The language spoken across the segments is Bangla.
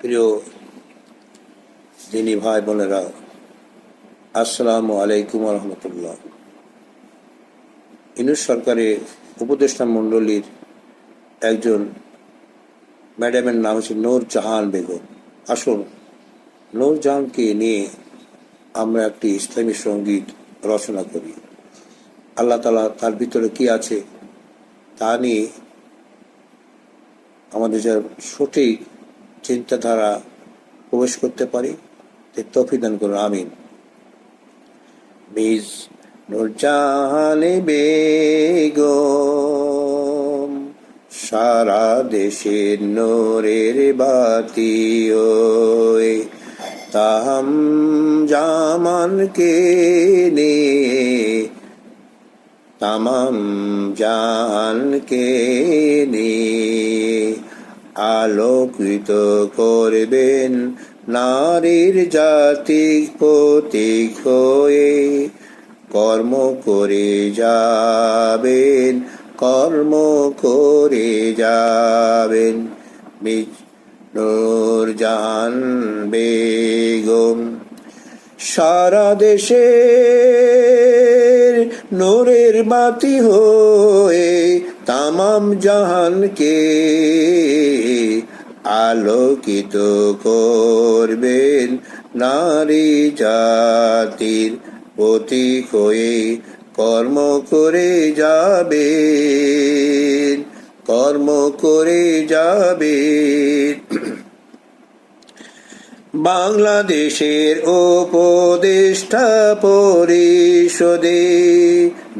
প্রিয় দিনী ভাই বোনেরা, আসসালামু আলাইকুম রহমতুল্লাহ। ইনুস সরকারের উপদেষ্টা মণ্ডলীর একজন ম্যাডামের নাম হচ্ছে নূর জাহান বেগম। আসুন, নূর জাহানকে নিয়ে আমরা একটি ইসলামী সংগীত রচনা করি। আল্লাহ তালা তার ভিতরে কি আছে তা নিয়ে আমাদের যা সঠিক চিন্তাধারা প্রবেশ করতে পারি। তে তৌফিক দান করুন, আমিন। মিস নুরজাহানে বেগম, সারা দেশের নোরের বাতি ওই তাহাম জামানকে নিয়ে তামাম জাহানকে নিয়ে আলোকিত করবেন নারীর জাতিক প্রতীক হয়ে। কর্ম করে যাবেন, কর্ম করে যাবেন। নূর জাহান বেগম সারা দেশের নূরের বাতি হয়ে তামাম জাহানকে আলোকিত করবেন নারী জাতির প্রতীক হয়ে কর্ম করে যাবেন, কর্ম করে যাবেন। বাংলাদেশের উপদেষ্টা পরিষদে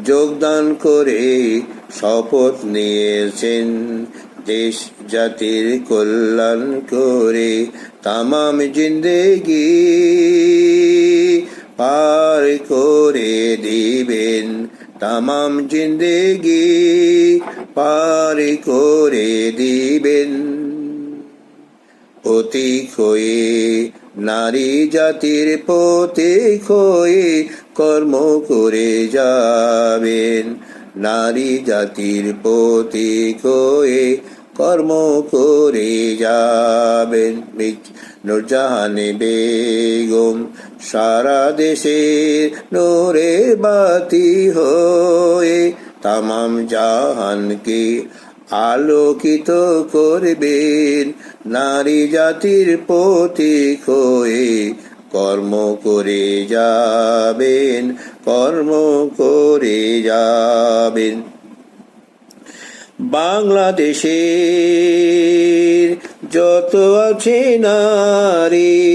যোগদান করে শপথ নিয়েছেন। দেশ জাতির কল্যাণ করে তামাম জিন্দেগি পার করে দিবেন। তামাম জিন্দেগি পার করে দিবেন। প্রতীক হয়ে নারী জাতির প্রতীক হয়ে কর্ম করে যাবেন। নারী জাতির প্রতীক হয়ে কর্ম করে যাবেন। নুরজাহানে বেগম, সারা দেশের নোরের বাতি হয়ে, তামাম জাহানকে আলোকিত করবেন নারী জাতির প্রতীক হয়ে কর্ম করে যাবেন, কর্ম করে যাবেন। বাংলাদেশের যত আছে নারী,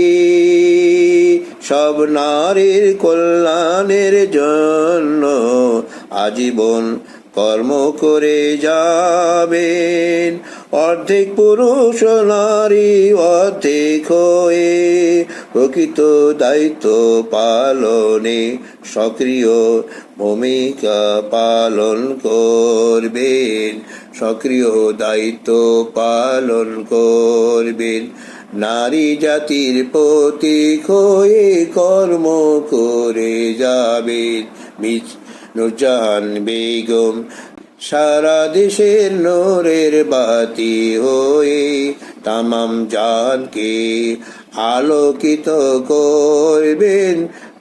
সব নারীর কল্যাণের জন্য আজীবন কর্ম করে যাবেন। অর্ধেক পুরুষ নারী অর্ধেক হয়ে প্রকৃত দায়িত্ব পালনে সক্রিয় ভূমিকা পালন করবেন। সক্রিয় দায়িত্ব পালন করবেন। নারী জাতির প্রতীক হয়ে কর্ম করে যাবেন। নুরজাহান বেগম, সারা দেশের নোরের বাতি হয়ে তামাম জানকে আলোকিত করবেন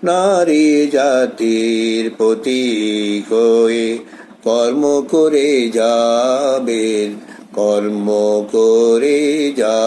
নারী জাতির প্রতীক হয়ে। কর্ম করে যাবেন, কর্ম করে যা